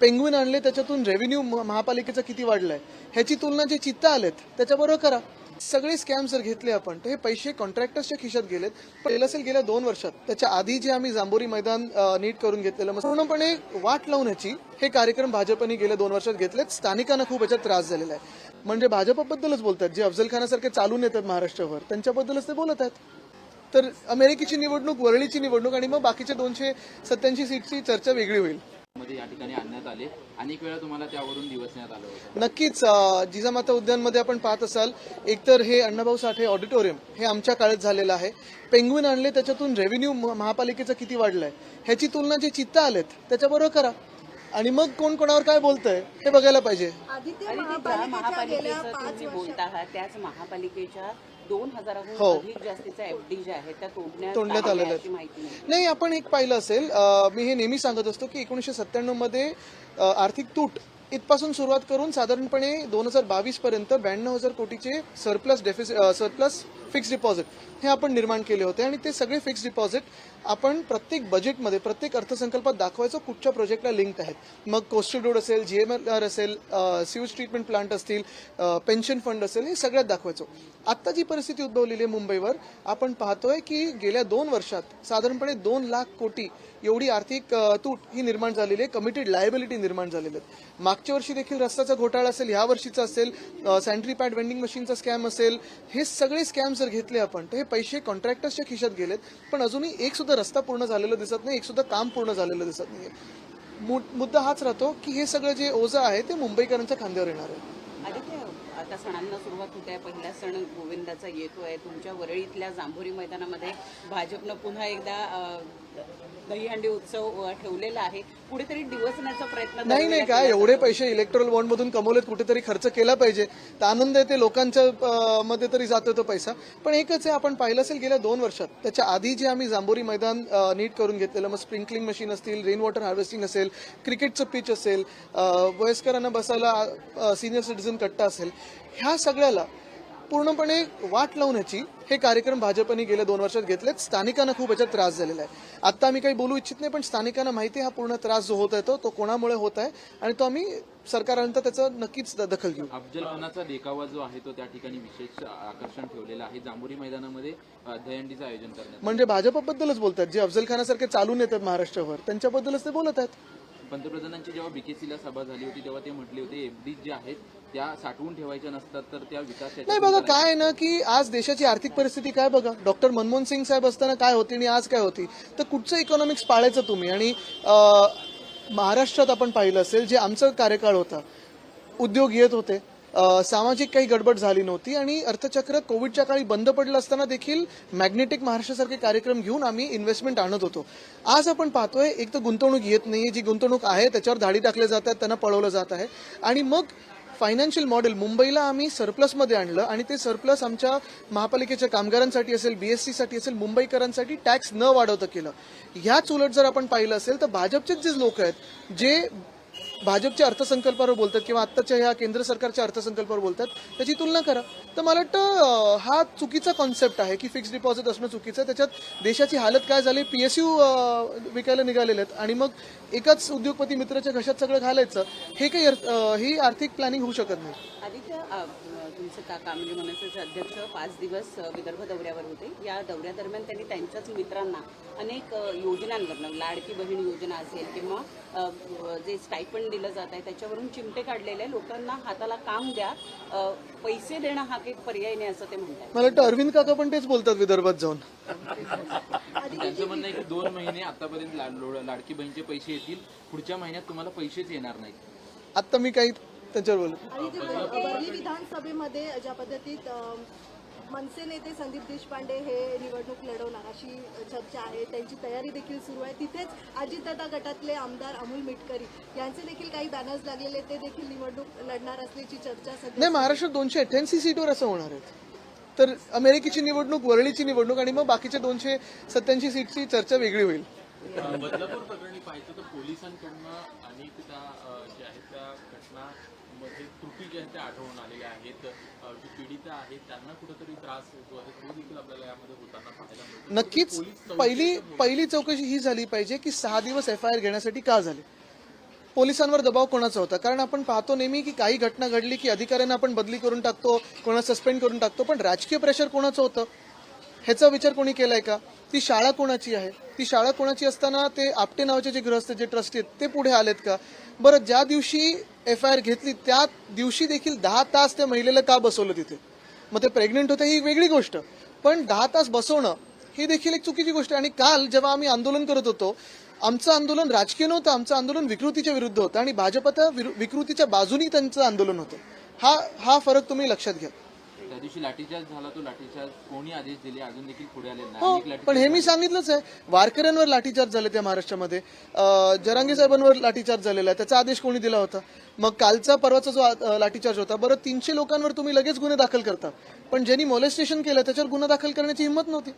Penguin आणले त्याच्यातून revenue महापालिकेचं किती वाढलाय? ह्याची तुलना जे चित्ता आलेत त्याच्याबरोबर करा. सगळे स्कॅम जर घेतले आपण तर हे पैसे कॉन्ट्रॅक्टर्सच्या खिशात गेलेत. पण एलएसएल असेल गेल्या दोन वर्षात त्याच्या आधी जे आम्ही जांभोरी मैदान नीट करून घेतलेलं पूर्णपणे वाट लावण्याची हे कार्यक्रम भाजपने गेल्या दोन वर्षात घेतलेत. स्थानिकांना खूप याच्यात त्रास झालेला आहे. म्हणजे भाजपबद्दलच बोलतात जे अफजल खानासारखे चालून येतात महाराष्ट्रावर त्यांच्याबद्दलच ते बोलत आहेत. तर अमेरिकेची निवडणूक वरळीची निवडणूक आणि मग बाकीच्या दोनशे सत्याऐंशी सीटची चर्चा वेगळी होईल. मध्ये या ठिकाणी आणण्यात आले. अनेक वेळा तुम्हाला त्यावरून दिवसण्यात आलं होतं. नक्कीच जिजामाता उद्यानमध्ये आपण पाहत असाल एकतर हे अण्णाभाऊ साठे ऑडिटोरियम हे आमच्या काळात झालेलं आहे. पेंग्विन आणले त्याच्यातून रेव्हेन्यू महापालिकेचं किती वाढलंय ह्याची तुलना जे चित्ता आलेत त्याच्याबरोबर करा. आणि मग कोण कोणावर काय बोलतंय हे बघायला पाहिजे. त्याच महापालिकेच्या दोन हजाराहून हो. अधिक जास्तीच्या एफडी ज्या आहेत त्या तोडण्यात तोडण्यात आलेल्या अशी माहिती नाही नाही आपण एक पाहिलं असेल अ, मी हे नेहमी सांगत असतो की एकोणीसशे सत्त्याण्णवमध्ये अ, आर्थिक तूट इथपासून सुरुवात करून साधारणपणे दोन हजार बावीस पर्यंत ब्याण्णव हजार कोटीचे surplus deficit surplus fixed deposit हे आपण निर्माण केले होते आणि ते सगळे फिक्स्ड डिपॉझिट आपण प्रत्येक बजेटमध्ये प्रत्येक अर्थसंकल्पात दाखवायचो कुठच्या प्रोजेक्टला लिंक आहेत. मग कोस्टल रोड असेल जीएमआर असेल सिवेज ट्रीटमेंट प्लांट असतील पेन्शन फंड असेल हे सगळ्यात दाखवायचो. आत्ता जी परिस्थिती उद्भवलेली आहे मुंबईवर आपण पाहतोय की गेल्या दोन वर्षात साधारणपणे दोन लाख कोटी एवढी आर्थिक तूट ही निर्माण झालेली आहे कमिटेड लायबिलिटी निर्माण झालेली आहेत. मागच्या वर्षी देखील रस्त्याचा घोटाळा असेल ह्या वर्षीचा असेल सॅनिटरी पॅड वेंडिंग मशीनचा स्कॅम असेल हे सगळे स्कॅम जर घेतले आपण तर हे पैसे कॉन्ट्रॅक्टर्सच्या खिशात गेलेत. पण अजूनही एक सुद्धा रस्ता पूर्ण झालेला दिसत नाही एक सुद्धा काम पूर्ण झालेलं दिसत नाही मुद्दा हाच राहतो की हे सगळं जे ओझं आहे ते मुंबईकरांच्या खांद्यावर येणार आहे. आता सणांना सुरुवात होते आहे पहिला सण गोविंदाचा येतो आहे तुमच्या वरळीतल्या जांभोरी मैदानामध्ये भाजपनं पुन्हा एकदा दहीहंडी उत्सव ठेवलेला आहे. कुठेतरी दिवसण्याचा प्रयत्न नाही नाही काय एवढे पैसे इलेक्ट्रॉल बॉन्ड मधून कमवलेत कुठेतरी खर्च केला पाहिजे. तर आनंद आहे ते लोकांच्या मध्ये तरी जातो तो पैसा. पण एकच आहे आपण पाहिलं असेल गेल्या दोन वर्षात त्याच्या आधी जे आम्ही जांभोरी मैदान नीट करून घेतलेलं मग स्प्रिंकलिंग मशीन असतील रेन वॉटर हार्वेस्टिंग असेल क्रिकेटचं पिच असेल वयस्करांना बसायला सिनियर सिटीझन कट्टा असेल ह्या सगळ्याला पूर्णपणे वाट लावण्याची हे कार्यक्रम भाजपने गेल्या दोन वर्षात घेतलेत. स्थानिकांना खूप याच्यात त्रास झालेला आहे. आता आम्ही काही बोलू इच्छित नाही पण स्थानिकांना माहिती हा पूर्ण त्रास जो होत आहे तो तो कोणामुळे होत आहे? आणि तो आम्ही सरकारानंतर त्याचं नक्कीच दखल घेऊ. अफजल खानाचा देखावा जो आहे तो त्या ठिकाणी विशेष आकर्षण ठेवलेला आहे. जांभोरी मैदानामध्ये अ, दहीहंडीचं आयोजन करण्यात म्हणजे भाजपबद्दलच बोलतात जे अफजल खानासारखे चालून येतात महाराष्ट्रावर त्यांच्याबद्दलच ते बोलत आहेत. पंतप्रधानांची जेव्हा बीकेसीला सभा झाली होती तेव्हा ते म्हटले होते एफडी ज्या आहेत त्या साठवून ठेवायच्या नसतात तर त्या विकासाच्या नाही बघा काय आहे ना की आज देशाची आर्थिक परिस्थिती काय बघा? डॉक्टर मनमोहन सिंग साहेब असताना काय होती आणि आज काय होती? तर कुठचं इकॉनॉमिक्स पाळायचं तुम्ही? आणि महाराष्ट्रात आपण पाहिलं असेल जे आमचं कार्यकाळ होता उद्योग येत होते. सामाजिक काही गडबड झाली नव्हती आणि अर्थचक्र कोविडच्या काळी बंद पडलं असताना देखील मॅग्नेटिक महाराष्ट्रासारखे कार्यक्रम घेऊन आम्ही इन्व्हेस्टमेंट आणत होतो. आज आपण पाहतोय एक तर गुंतवणूक येत नाही जी गुंतवणूक आहे त्याच्यावर धाडी टाकले जात आहेत त्यांना पळवलं जात आहे. आणि मग फायनान्शियल मॉडेल मुंबईला आम्ही सरप्लसमध्ये आणलं आणि ते सरप्लस आमच्या महापालिकेच्या कामगारांसाठी असेल बीएससी साठी असेल मुंबईकरांसाठी टॅक्स न वाढवता केलं. ह्याच उलट जर आपण पाहिलं असेल तर भाजपचेच जे लोक आहेत जे भाजपच्या अर्थसंकल्पावर बोलतात किंवा आत्ताच्या ह्या केंद्र सरकारच्या अर्थसंकल्पावर बोलतात त्याची तुलना करा. तर मला वाटतं हा चुकीचा कॉन्सेप्ट आहे की फिक्स डिपॉझिट असणं चुकीचं त्याच्यात देशाची हालत काय झाली? पी एस यू विकायला निघालेले आहेत. आणि मग एकाच उद्योगपती मित्राच्या घशात सगळं घालायचं हे काही अर्थ- ही आर्थिक प्लॅनिंग होऊ शकत नाही. तुमचं काका म्हणजे मनसेचे अध्यक्ष पाच दिवस विदर्भ दौऱ्यावर होते. या दौऱ्यादरम्यान त्यांनी त्यांच्याच मित्रांना अनेक योजनांवरनं लाडकी बहीण योजना असेल किंवा जे स्टायपंड दिलं जात आहे त्याच्यावरून चिमटे काढलेले. लोकांना हाताला काम द्या पैसे देणं हा काही पर्याय नाही असं ते म्हणतात मला वाटतं अरविंद काका पण तेच बोलतात विदर्भात जाऊन त्यांचं म्हणणं आहे की दोन महिने आतापर्यंत लाडकी बहिणीचे पैसे येतील पुढच्या महिन्यात तुम्हाला पैसेच येणार नाहीत आत्ता मी काही त्यांच्यावर बोलत विधानसभेमध्ये ज्या पद्धतीत मनसे नेते संदीप देशपांडे हे निवडणूक लढवणार अशी चर्चा आहे. त्यांची तयारी देखील सुरू आहे. तिथेच अजितदादा गटातले आमदार अमोल मिटकरी यांचे देखील काही बॅनर्स लागलेले ते देखील निवडणूक लढणार असल्याची चर्चा सध्या नाही महाराष्ट्रात दोनशे अठ्ठ्याऐंशी सीटवर असं होणार आहे. तर अमेरिकेची निवडणूक वरळीची निवडणूक आणि मग बाकीच्या दोनशे सत्याऐंशी सीटची चर्चा वेगळी होईल. बदलापूर प्रकरणी पाहायचं तर पोलिसांकडनं अनेक त्या अ, ज्या आहेत त्या घटनामध्ये त्रुटी ज्या आहेत त्या आढळून आलेल्या आहेत. जी पीडित आहेत त्यांना कुठेतरी त्रास होतो आहे. तो देखील आपल्याला यामध्ये होताना पाहायला मिळतो. नक्कीच पहिली पहिली चौकशी ही झाली पाहिजे की सहा दिवस एफ आय आर घेण्यासाठी का झाले? पोलिसांवर दबाव कोणाचा होता? कारण आपण पाहतो नेहमी की काही घटना घडली की अधिकाऱ्यांना आपण बदली करून टाकतो कोणा सस्पेंड करून टाकतो पण राजकीय प्रेशर कोणाचं होतं? ह्याचा विचार कोणी केलाय का? ती शाळा कोणाची आहे? ती शाळा कोणाची असताना ते आपटे नावाचे जे गृहस्थ जे ट्रस्टी आहेत ते पुढे आलेत का? बरं ज्या दिवशी एफ आय आर घेतली त्या दिवशी देखील दहा तास त्या महिलेला का बसवलं तिथे? मग ते प्रेग्नेंट होते ही एक वेगळी गोष्ट. पण दहा तास बसवणं ही देखील एक चुकीची गोष्ट आहे. आणि काल जेव्हा आम्ही आंदोलन करत होतो आमचं आंदोलन राजकीय नव्हतं आमचं आंदोलन विकृतीच्या विरुद्ध होतं. आणि भाजपच्या विरु- विकृतीच्या बाजूनी त्यांचं आंदोलन होतं. हा हा फरक तुम्ही लक्षात घ्या. त्या दिवशी लाठीचार्ज झाला तो लाठीचार्ज कोणी आदेश दिले अजून देखील पुढे आले हो पण हे मी सांगितलंच आहे. वारकऱ्यांवर लाठीचार्ज झाले त्या महाराष्ट्रामध्ये. जरांगे साहेबांवर लाठीचार्ज झालेला आहे. त्याचा आदेश कोणी दिला होता? मग कालचा परवाचा जो लाठीचार्ज होता बरं तीनशे लोकांवर तुम्ही लगेच गुन्हे दाखल करता. पण ज्यांनी मोलेस्टेशन केलं त्याच्यावर गुन्हा दाखल करण्याची हिंमत नव्हती.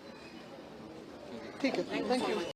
ठीक आहे. थँक्यू